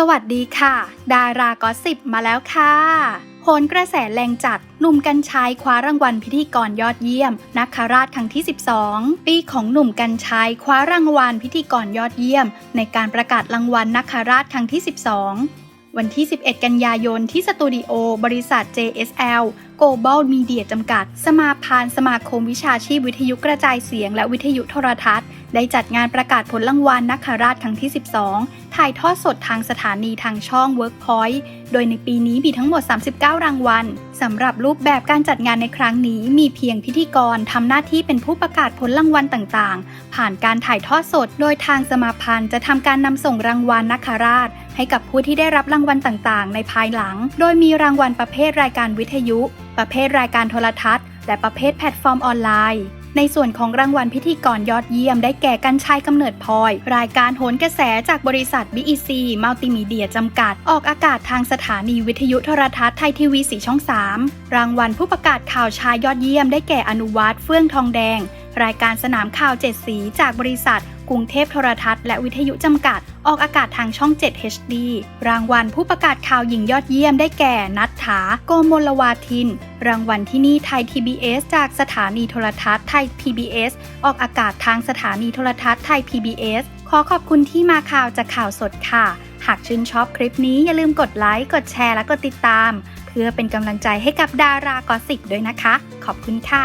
สวัสดีค่ะ ดารากอสิบมาแล้วค่ะโหนกระแสแรงจัดหนุ่มกัญชัยคว้ารางวัลพิธีกรยอดเยี่ยม นักคราชครั้งที่ 12 ปีของหนุ่มกัญชัยคว้ารางวัลพิธีกรยอดเยี่ยม ในการประกาศรางวัลนักคราชครั้งที่ 12 วันที่ 11 กันยายนที่สตูดิโอบริษัท JSL Global Media จำกัด สมาพานสมาคมวิชาชีพวิทยุกระจายเสียงและวิทยุโทรทัศน์ ได้จัดงานประกาศผลรางวัลนักคราชครั้งที่ 12 ถ่ายทอดสดทางสถานีทางช่อง Workpoint โดยในปีนี้มีทั้งหมด 39 รางวัลสำหรับรูปแบบการจัดงานในครั้งนี้ มีเพียงพิธีกรทำหน้าที่เป็นผู้ประกาศผลรางวัลต่างๆ ผ่านการถ่ายทอดสด โดยทางสมาพันธ์จะทำการนำส่งรางวัลนักคราช ให้กับผู้ที่ได้รับรางวัลต่างๆ ในภายหลัง โดยมีรางวัลประเภทรายการวิทยุ ประเภทรายการโทรทัศน์ และประเภทแพลตฟอร์มออนไลน์ ในส่วนของรางวัลพิธีกรยอดเยี่ยมได้แก่กันชัยกำเนิดพลอย รายการโหนกระแสจากบริษัท BEC มัลติมีเดียจำกัด ออกอากาศทางสถานีวิทยุโทรทัศน์ไทยทีวีสีช่อง 3 รางวัลผู้ประกาศข่าวชายยอดเยี่ยมได้แก่อนุวัตเฟื่องทองแดง รายการสนามข่าวเจ็ดสีจากบริษัท กรุงเทพโทรทัศน์และวิทยุจำกัด ออกอากาศทางช่อง 7 HD รางวัลผู้ประกาศข่าวหญิงยอดเยี่ยมได้แก่นัทถา โกมลวาทิน รางวัลที่นี่ไทย PBS จากสถานีโทรทัศน์ไทย PBS ออกอากาศทางสถานีโทรทัศน์ไทย PBS ขอขอบคุณที่มาข่าวจากข่าวสดค่ะ หากชื่นชอบคลิปนี้อย่าลืมกดไลค์ กดแชร์และกดติดตาม เพื่อเป็นกำลังใจให้กับดารากอสิบด้วยนะคะ ขอบคุณค่ะ